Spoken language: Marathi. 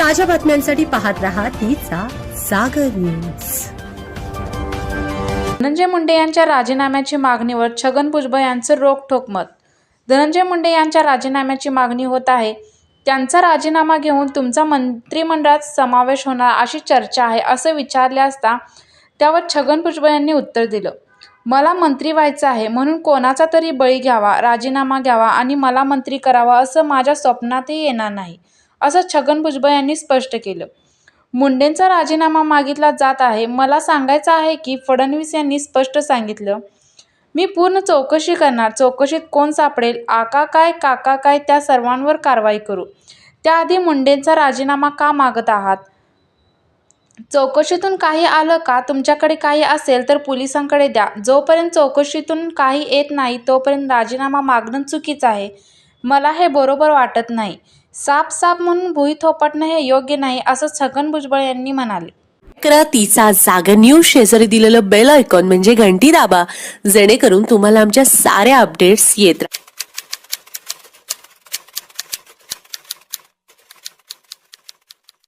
ताज्या बातम्यांसाठी पाहत रहा तिचा सागर न्यूज. धनंजय मुंडे यांच्या राजीनाम्याची मागणीवर छगन भुजबळ यांचं रोखठोक मत. धनंजय मुंडे यांच्या राजीनाम्याची मागणी होत आहे. त्यांचा राजीनामा घेऊन तुमचा मंत्रिमंडळात समावेश होणार अशी चर्चा आहे असं विचारले असता त्यावर छगन भुजबळ यांनी उत्तर दिलं. मला मंत्री व्हायचं आहे म्हणून कोणाचा तरी बळी घ्यावा राजीनामा घ्यावा आणि मला मंत्री करावा असं माझ्या स्वप्नातही येणार नाही. असं छगन भुजबळ यांनी स्पष्ट केलं. मुंडेंचा राजीनामा मागितला जात आहे. मला सांगायचं आहे की फडणवीस यांनी स्पष्ट सांगितलं मी पूर्ण चौकशी करणार. चौकशीत कोण सापडेल? आका काय काका काय त्या सर्वांवर कारवाई करू. त्याआधी मुंडेंचा राजीनामा का मागत आहात? चौकशीतून काही आलं का? तुमच्याकडे काही असेल तर पोलिसांकडे द्या. जोपर्यंत चौकशीतून काही येत नाही तोपर्यंत राजीनामा मागणं चुकीचं आहे. मला हे बरोबर वाटत नाही. साप साप म्हणून भुई थोपटणं हे योग्य नाही असं छगन भुजबळ यांनी म्हणाले. करा तिचा जागा न्यूज शेजारी दिलेलं बेल आयकॉन म्हणजे घंटी दाबा जेणेकरून तुम्हाला आमच्या साऱ्या अपडेट्स येत राहतील